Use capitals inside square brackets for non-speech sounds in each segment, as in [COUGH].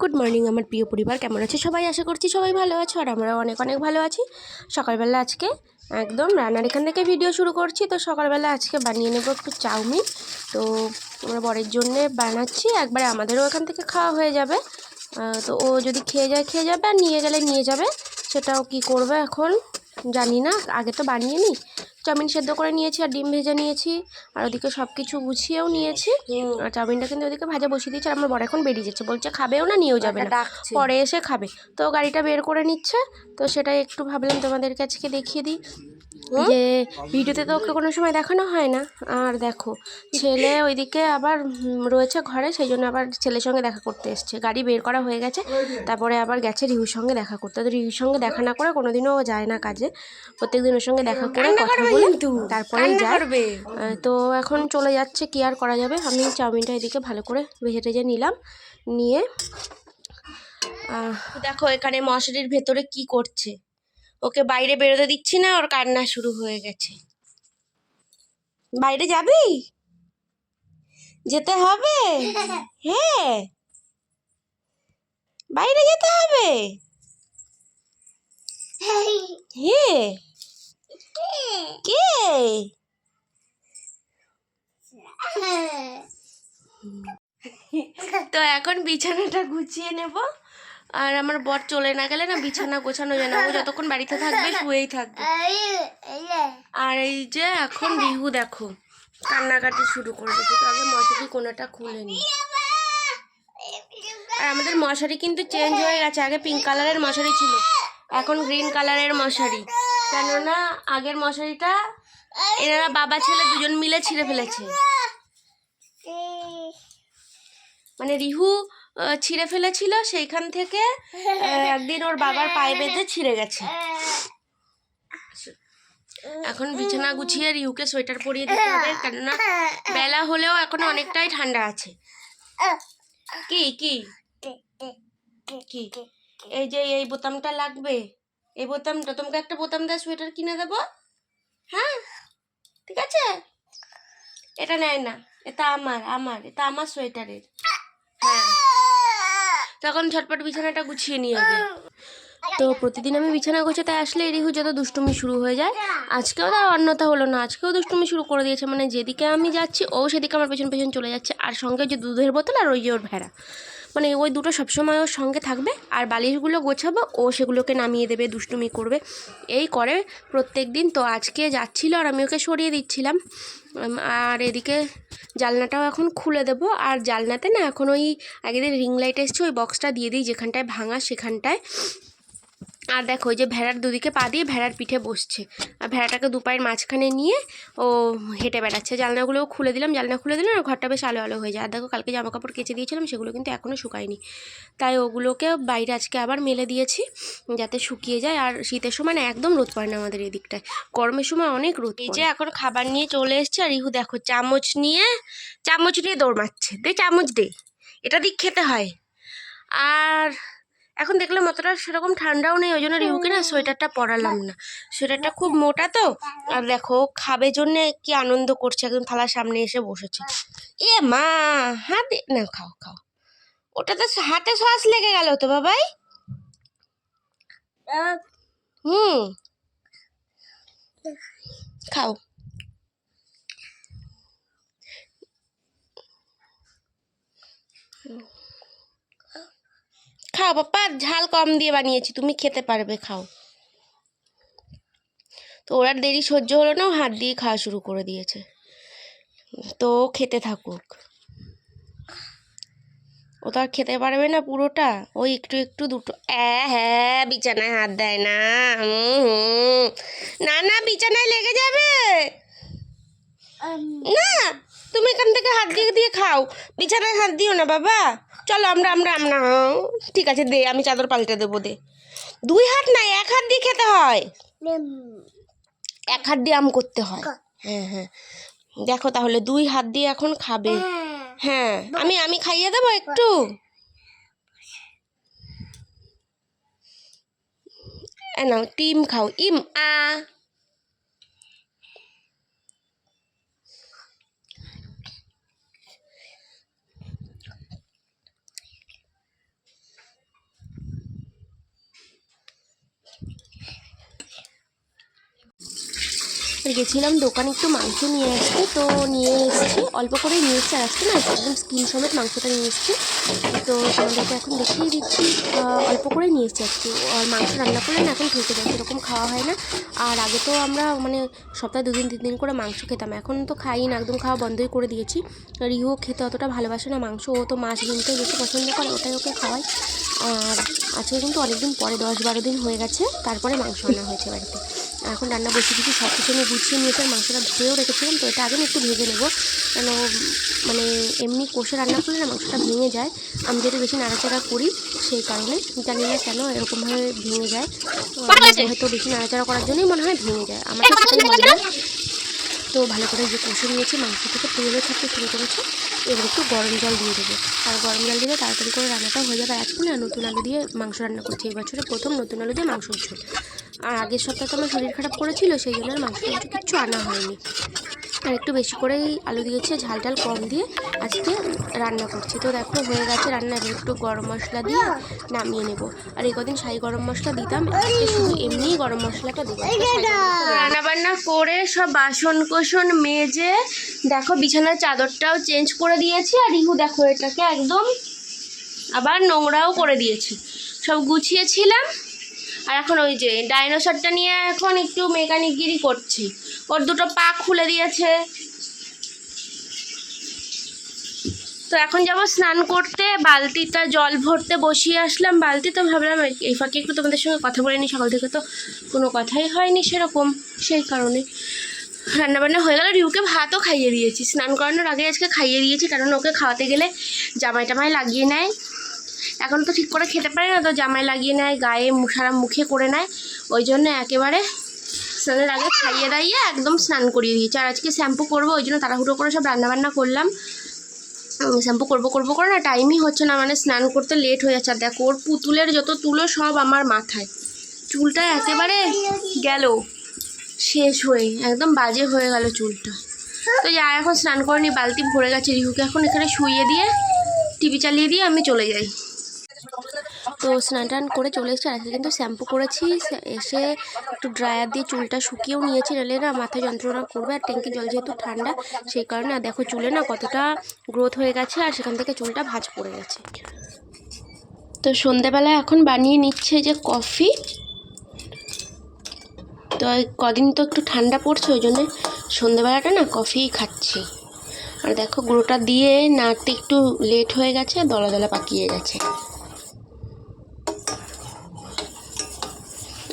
Good morning আমার প্রিয় পরিবার। কেমন আছে? সবাই আশা করছি সবাই ভালো আছো, আর আমরা অনেক অনেক ভালো আছি। সকালবেলা আজকে একদম রান্নার এখান থেকে ভিডিও শুরু করছি। তো সকালবেলা আজকে বানিয়ে নেব একটু চাউমিন। তো আমরা বরের জন্যে বানাচ্ছি। একবারে আমাদেরও এখান থেকে খাওয়া হয়ে যাবে। তো ও যদি খেয়ে যায়, খেয়ে যাবে, আর নিয়ে গেলে নিয়ে যাবে। সেটাও কি করবে এখন জানি না। আগে তো বানিয়ে নিই। চাউমিন সেদ্ধ করে নিয়েছি আর ডিম ভেজে নিয়েছি। আর ওদিকে সব কিছু গুছিয়েও নিয়েছি। আর চাউমিনটা কিন্তু ওদিকে ভাজা বসিয়ে দিয়েছে আর আমার বড় এখন বেরিয়ে যাচ্ছে। বলছে খাবেও না নিয়েও যাবে না। পরে এসে খাবে। তো গাড়িটা বের করে নিচ্ছে। তো সেটাই একটু ভাবলাম তোমাদের কাছে দেখিয়ে দিই। যে ভিডিওতে তো ওকে কোনো সময় দেখানো হয় না। আর দেখো ছেলে ওইদিকে আবার রয়েছে ঘরে সেই জন্য আবার ছেলের সঙ্গে দেখা করতে এসছে। গাড়ি বের করা হয়ে গেছে তারপরে আবার গেছে রিহুর সঙ্গে দেখা করতে। তো রিহুর সঙ্গে দেখা না করে কোনোদিনও ও যায় না কাজে। প্রত্যেকদিন ওর সঙ্গে দেখা করে কথা বলে তারপরেই যায়। তো এখন চলে যাচ্ছে কি আর করা যাবে? আমি চাউমিনটা এদিকে ভালো করে ভেজে টেজে নিলাম নিয়ে দেখো এখানে মশারির ভেতরে কি করছে। ওকে বাইরে বেরোতে দিচ্ছি না ওর কান্না শুরু হয়ে গেছে। বাইরে যাবি? যেতে হবে? [LAUGHS] হ্যাঁ। বাইরে যেতে হবে? হ্যাঁ। কে? [LAUGHS] তো এখন বিছানাটা গুছিয়ে নেব। আর আমার বর চলে না গেলে না বিছানা গোছানো যায় না। ও যতক্ষণ বাড়িতে থাকবে শুয়েই থাকবে। আর এই যে এখন বিহু দেখো, কান্নাকাটি শুরু করে দিয়েছে আগে মশারি কোনাটা খুলে নি আর আমাদের মশারি কিন্তু চেঞ্জ হয়ে গেছে। আগে পিঙ্ক কালারের মশারি ছিল, এখন গ্রিন কালারের মশারি। কেননা আগের মশারিটা এনারা বাবা ছেলে দুজন মিলে ছিঁড়ে ফেলেছে। মানে রিহু ছিঁড়ে ফেলেছিল সেইখান থেকে [LAUGHS] একদিন ওর বাবার পায়ে বেঁধে ছিঁড়ে গেছে। এখন বিছানা গুছিয়ে রিহুকে সোয়েটার পরিয়ে দিতে হবে কেননা বেলা হলেও এখন অনেকটাই ঠান্ডা আছে। কি কি? কি? এই যে এই বোতামটা লাগবে? এই বোতামটা তোমাকে একটা বোতাম দেওয়া সোয়েটার কিনে দেবো? হ্যাঁ? ঠিক আছে? এটা নেয় না এটা আমার আমার এটা আমার সোয়েটারের। হ্যাঁ। তখন ঝটপট বিছানাটা গুছিয়ে নিয়ে যাবে তো প্রতিদিন আমি বিছানা গোছাতে আসলে রিহু যত দুষ্টুমি শুরু হয়ে যায়, আজকেও তার অন্যতা হলো না, আজকেও দুষ্টুমি শুরু করে দিয়েছে। মানে যেদিকে আমি যাচ্ছি, ও সেদিকে আমার পেছন পেছন চলে যাচ্ছে, আর সঙ্গে যে দুধের বোতল আর ওই যে ওর ভেড়া। মানে ওই দুটো সবসময় ওর সঙ্গে থাকবে, আর বালিশগুলো গোছাবো, ও সেগুলোকে নামিয়ে দেবে, দুষ্টুমি করবে। এই করে প্রত্যেক দিন তো আজকে যাচ্ছিল আর আমি ওকে সরিয়ে দিচ্ছিলাম। আর এদিকে জালনাটাও এখন খুলে দেব। আর জালনাতে না এখন ওই আগের রিং লাইট এসছে, ওই বক্সটা দিয়ে দিই যেখানটায় ভাঙা সেখানটায়। আর দেখো, ওই যে ভেড়ার দুদিকে পা দিয়ে ভেড়ার পিঠে বসছে। আর ভেড়াটাকে দু পায়ের মাঝখানে নিয়ে ও হেঁটে বেড়াচ্ছে। জানলাগুলোও খুলে দিলাম, জানলা খুলে দিলাম, আর ঘরটা বেশ আলো আলো হয়ে যায়। আর দেখো, কালকে জামা কাপড় কেচে দিয়েছিলাম, সেগুলো কিন্তু এখনও শুকায়নি। তাই ওগুলোকে বাইরে আজকে আবার মেলে দিয়েছি, যাতে শুকিয়ে যায়। আর শীতের সময় না একদম রোদ পড়ে না আমাদের এদিকটায়। গরমের সময় অনেক রোদ এই যে এখন খাবার নিয়ে চলে এসছে, আর ইহু দেখো, চামচ নিয়ে চামচ নিয়ে দৌড় মারছে। দে, চামচ দে। এটা দিক খেতে হয়। আর এখন দেখলাম অতটা সেরকম ঠান্ডাও নেই ওই জন্য রিহুকে না সোয়েটারটা পরালাম না। সোয়েটারটা খুব মোটা তো আর দেখো খাবে জন্য কি আনন্দ করছে একদম থালার সামনে এসে বসেছে। এ মা হাতে না খাও খাও। ওটা তো হাতে শ্বাস লেগে গেল তো বাবাই। হুম। খাও। খাও পাপা ঝাল কম দিয়ে বানিয়েছি তুমি খেতে পারবে খাও। তো ওরা দেরি সহ্য হলো না ও হাত দিয়ে খাওয়া শুরু করে দিয়েছে। তো খেতে থাকুক। ও তো আর খেতে পারবে না পুরোটা। ওই একটু একটু দুটো হ্যাঁ হ্যাঁ বিছানায় হাত দেয় না হুম হুম। না না বিছানায় লেগে যাবে। না তুমি এখান থেকে হাত দিয়ে দিয়ে খাও। বিছানায় হাত দিও না বাবা। চলো আমরা আমরা আমরা ঠিক আছে দে আমি চাদর পাল্টে দেবো দে। দুই হাত নাই এক হাত দিয়ে খেতে হয়। এক হাত দিয়ে আম করতে হয়। হ্যাঁ হ্যাঁ। দেখো তাহলে দুই হাত দিয়ে এখন খাবে। হ্যাঁ। আমি আমি খাইয়ে দেবো একটু? এ নাও টিম খাও। ইম আ। গেছিলাম দোকানে একটু মাংস নিয়ে আসতে, তো নিয়ে এসেছি। অল্প করে নিয়ে এসেছি আর না একদম স্কিন সমেত মাংসটা নিয়ে এসেছি। তো তোমাদেরকে এখন দেখিয়ে দিচ্ছি অল্প করে নিয়ে এসেছি আজকে। আর মাংস রান্না করলে না এখন ঠেকে যায় সেরকম খাওয়া হয় না। আর আগে তো আমরা মানে সপ্তাহে দুদিন, তিন দিন করে মাংস খেতাম, এখন তো খাই না, একদম খাওয়া বন্ধই করে দিয়েছি। আর ইও খেতে অতটা ভালোবাসে না মাংস, ও তো মাছ ডিমটাই বেশি পছন্দ করে, ওটাই ওকে খাওয়াই। আর আজকে কিন্তু অনেকদিন পরে, দশ বারো দিন হয়ে গেছে, তারপরে মাংস আনা হয়েছে বাড়িতে। এখন রান্না বসে দিচ্ছি সব কিছু আমি গুছিয়ে নিয়েছি আর মাংসটা ধুয়েও রেখেছিলাম তো এটা আগে একটু ভেজে নেব। কেন মানে এমনি কষে রান্না করলে না মাংসটা ভেঙে যায়। আমি যেহেতু বেশি নাড়াচাড়া করি সেই কারণে জানি না কেন এরকমভাবে ভেঙে যায়। হয়তো বেশি নাড়াচাড়া করার জন্যই মনে হয় ভেঙে যায়। আমার তো মনে হয় তো ভালো করে যে কষে নিয়েছি, মাংস থেকে তেলও ছাড়তে শুরু করেছে, এবার একটু গরম জল দিয়ে দেবো। আর গরম জল দিলে তাড়াতাড়ি করে রান্নাটা হয়ে যাবে আজকে না নতুন আলু দিয়ে মাংস রান্না করছি। এবছরে বছরে প্রথম নতুন আলু দিয়ে মাংস ঝোল আর আগের সপ্তাহে তো আমার শরীর খারাপ করেছিল, সেই জন্য আর মাংস মাংস কিচ্ছু আনা হয়নি। আর একটু বেশি করেই আলু দিয়েছে, ঝাল ঝাল কম দিয়ে আজকে রান্না করছি। তো দেখো, হয়ে গেছে রান্না একটু গরম মশলা দিয়ে নামিয়ে নেব। আর এই কদিন শাহি গরম মশলা দিতাম শুধু এমনিই গরম মশলাটা দেবো রান্না বান্না করে সব বাসন কোসন মেজে, দেখো বিছানার চাদরটাও চেঞ্জ করে দিয়েছি, আর ইহু দেখো এটাকে একদম আবার নোংরাও করে দিয়েছি। সব গুছিয়েছিলাম আর এখন ওই যে ডাইনোসরটা নিয়ে এখন একটু মেকানিকগিরি করছি। ওর দুটো পা খুলে দিয়েছে। তো এখন যাব স্নান করতে, বালতিটা জল ভরতে বসিয়ে আসলাম বালতি। তো ভাবলাম এই ফাঁকে একটু তোমাদের সঙ্গে কথা বলে নি সকাল থেকে তো কোনো কথাই হয়নি সেরকম, সেই কারণে। রান্নাবান্না হয়ে গেল, রিউকে ভাতও খাইয়ে দিয়েছি। স্নান করানোর আগে আজকে খাইয়ে দিয়েছি, কারণ ওকে খাওয়াতে গেলে জামাই টামাই লাগিয়ে নেয়। এখন তো ঠিক করে খেতে পারে না, তো জামাই লাগিয়ে নেয়, গায়ে সারা মুখে করে নেয়। ওই জন্য একেবারে স্নানের আগে খাইয়ে দাইয়ে একদম স্নান করিয়ে দিয়েছি। আর আজকে শ্যাম্পু করব, ওই জন্য তাড়াহুড়ো করে সব রান্নাবান্না করলাম। শ্যাম্পু করব করব করে না, টাইমই হচ্ছে না মানে স্নান করতে লেট হয়ে যাচ্ছে। আর দেখো, ওর পুতুলের যত তুলো সব আমার মাথায়। চুলটা একেবারে গেল, শেষ হয়ে, একদম বাজে হয়ে গেল চুলটা। তো যা, এখন স্নান করিনি বালতি ভরে গেছে রিহুকে। এখন এখানে শুইয়ে দিয়ে, টিভি চালিয়ে দিয়ে আমি চলে যাই। তো স্নান টান করে চলে এসেছি। আর কিন্তু শ্যাম্পু করেছি। এসে একটু ড্রায়ার দিয়ে চুলটা শুকিয়েও নিয়েছি। নাহলে না মাথায় যন্ত্রণা করবে আর ট্যাঙ্কি জল যেহেতু ঠান্ডা, সেই কারণে আর দেখো চুলে না কতটা গ্রোথ হয়ে গেছে আর সেখান থেকে চুলটা ভাজ পড়ে গেছে। তো সন্ধেবেলা এখন বানিয়ে নিচ্ছে যে কফি। তো কদিন তো একটু ঠান্ডা পড়ছে, ওই জন্য সন্ধেবেলাটা না কফিই খাচ্ছি। আর দেখো গুঁড়োটা দিয়ে নাড়তে একটু লেট হয়ে গেছে দলা দলা পাকিয়ে গেছে।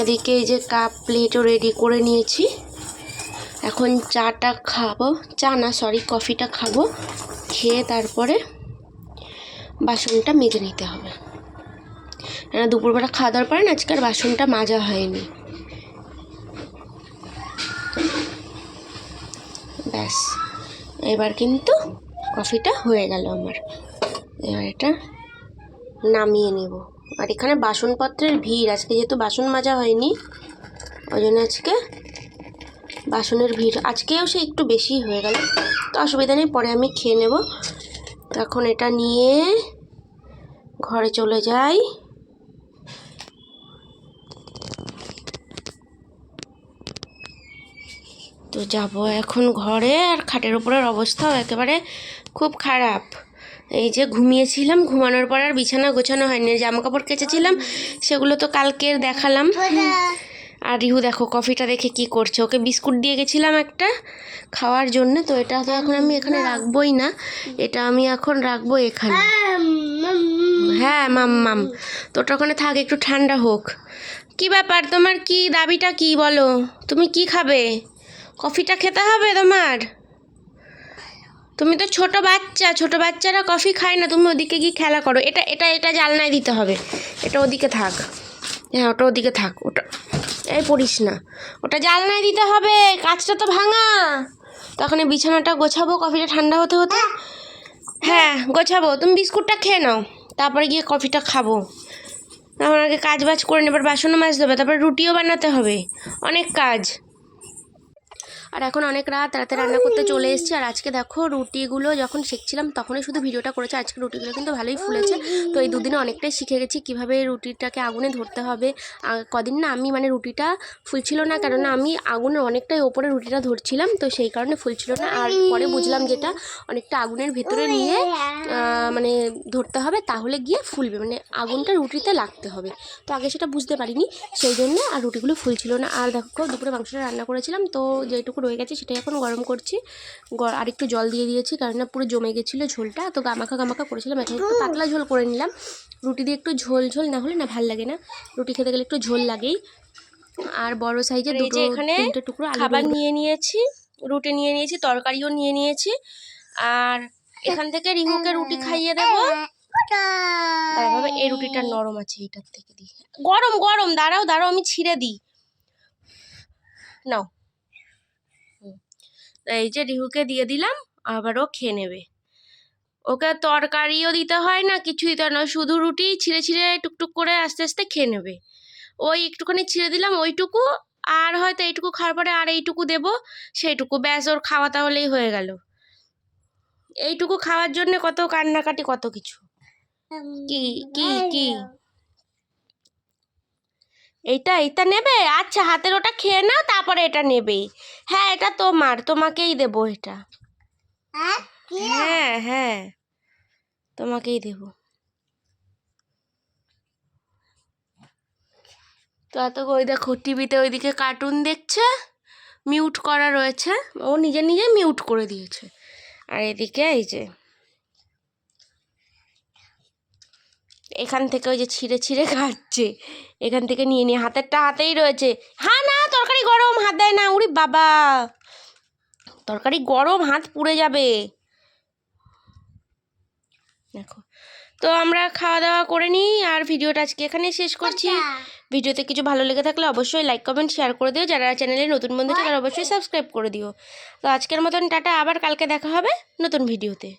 এদিকে এই যে কাপ প্লেটও রেডি করে নিয়েছি। এখন চাটা খাব। চা না সরি কফিটা খাব। খেয়ে তারপরে বাসনটা মেজে নিতে হবে। কেন দুপুরবেলা খাওয়া দাওয়ার পরে না আজকে আর বাসনটা মাজা হয়নি। ব্যাস, এবার কিন্তু কফিটা হয়ে গেল আমার। এবার এটা নামিয়ে নেব। আর এখানে বাসনপত্রের ভিড়, আজকে যেহেতু বাসন মাজা হয়নি ওই জন্য আজকে বাসনের ভিড়। আজকেও সে একটু বেশি হয়ে গেল, তো অসুবিধা নেই, পরে আমি খেয়ে নেব। এখন এটা নিয়ে ঘরে চলে যাই। তো যাব এখন ঘরে, আর খাটের উপরের অবস্থাও একেবারে খুব খারাপ। এই যে ঘুমিয়েছিলাম, ঘুমানোর পর আর বিছানা গোছানো হয়নি। জামা কাপড় কেচেছিলাম, সেগুলো তো কালকের দেখালাম। আর রিহু দেখো, কফিটা দেখে কি করছে। ওকে বিস্কুট দিয়ে গেছিলাম একটা খাওয়ার জন্য, তো এটা তো এখন আমি এখানে রাখবোই না। এটা আমি এখন রাখব এখানে। হ্যাঁ মাম মাম। তো ওটা ওখানে থাক, একটু ঠান্ডা হোক। কি ব্যাপার? তোমার কি দাবিটা কি বলো? তুমি কি খাবে? কফিটা খেতে হবে তোমার? তুমি তো ছোট বাচ্চা, ছোট বাচ্চারা কফি খায় না, তুমি ওদিকে গিয়ে খেলা করো। এটা এটা এটা জালনায় দিতে হবে। এটা ওদিকে থাক। হ্যাঁ ওটা ওদিকে থাক, ওটা। এই পড়িস না। ওটা জালনায় দিতে হবে কাজটা তো ভাঙা। তখন বিছানাটা গোছাবো কফিটা ঠান্ডা হতে হতে। হ্যাঁ গোছাবো। তুমি বিস্কুটটা খেয়ে নাও। তারপরে গিয়ে কফিটা খাব। আমার আগে কাজ বাজ করে নেবার বাসনও মাজতে হবে, তারপরে রুটিও বানাতে হবে। অনেক কাজ। আর এখন অনেক রাত, রাতে রান্না করতে চলে এসেছি। আর আজকে দেখো রুটিগুলো যখন শিখছিলাম, তখনই শুধু ভিডিওটা করেছে। আজকে রুটিগুলো কিন্তু ভালোই ফুলেছে। তো এই দুদিনে অনেকটাই শিখে গেছি কীভাবে রুটিটাকে আগুনে ধরতে হবে। কদিন না আমি মানে রুটিটা ফুলছিল না, কেননা আমি আগুনের অনেকটাই ওপরে রুটিটা ধরছিলাম। তো সেই কারণে ফুলছিল না। আর পরে বুঝলাম যেটা অনেকটা আগুনের ভেতরে নিয়ে মানে ধরতে হবে, তাহলে গিয়ে ফুলবে। মানে আগুনটা রুটিতে লাগতে হবে। তো আগে সেটা বুঝতে পারিনি, সেই জন্য আর রুটিগুলো ফুলছিল না। আর দেখো দুপুরে মাংসটা রান্না করেছিলাম। তো যেটুকু রয়ে গেছে সেটাই এখন গরম করছি। আর একটু জল দিয়ে দিয়েছি কারণ না পুরো জমে গেছিল ঝোলটা তো গামাখা গামাখা করেছিলাম। এখন একটু পাতলা ঝোল করে নিলাম। রুটি দিয়ে একটু ঝোল ঝোল না হলে না ভালো লাগে না। রুটি খেতে গেলে একটু ঝোল লাগেই। আর বড় সাইজের দুটো এখানে টুকরো খাবার নিয়ে নিয়েছি রুটি নিয়ে নিয়েছি তরকারিও নিয়ে নিয়েছি। আর এখান থেকে রিহুকে রুটি খাইয়ে দেবো। তারভাবে এই রুটিটা নরম আছে এইটার থেকে দিই গরম গরম দাঁড়াও দাঁড়াও আমি ছিঁড়ে দিই। নাও। এই যে রিহুকে দিয়ে দিলাম আবারও খেয়ে নেবে। ওকে তরকারিও দিতে হয় না কিছু দিতে হয় না শুধু রুটি ছিঁড়ে ছিঁড়ে টুকটুক করে আস্তে আস্তে খেয়ে নেবে। ওই একটুখানি ছিঁড়ে দিলাম ওইটুকু আর হয়তো এইটুকু খাওয়ার পরে আর এইটুকু দেবো সেইটুকু ব্যাস ওর খাওয়া তাহলেই হয়ে গেল। এইটুকু খাওয়ার জন্য কত কান্নাকাটি কত কিছু। কি কি কি? এইটা এইটা নেবে? আচ্ছা হাতের ওটা খেয়ে নাও তারপরে এটা নেবে। হ্যাঁ এটা তোমার তোমাকেই দেবো এটা। হ্যাঁ হ্যাঁ তোমাকেই দেব। তো এত ওই দেখো টিভিতে ওইদিকে কার্টুন দেখছে মিউট করা রয়েছে। ও নিজে নিজে মিউট করে দিয়েছে। আর এদিকে এই যে এখান থেকে ওই যে ছিঁড়ে ছিঁড়ে খাচ্ছে। এখান থেকে নিয়ে নিয়ে হাতেরটা হাতেই রয়েছে। হ্যাঁ না তরকারি গরম হাত দেয় না উড়ি বাবা। তরকারি গরম হাত পুড়ে যাবে। দেখো তো আমরা খাওয়া দাওয়া করে নিই আর ভিডিওটা আজকে এখানে শেষ করছি। ভিডিওতে কিছু ভালো লেগে থাকলে অবশ্যই লাইক কমেন্ট শেয়ার করে দিও। যারা চ্যানেলে নতুন বন্ধু তারা অবশ্যই সাবস্ক্রাইব করে দিও। তো আজকের মতন টাটা আবার কালকে দেখা হবে নতুন ভিডিওতে।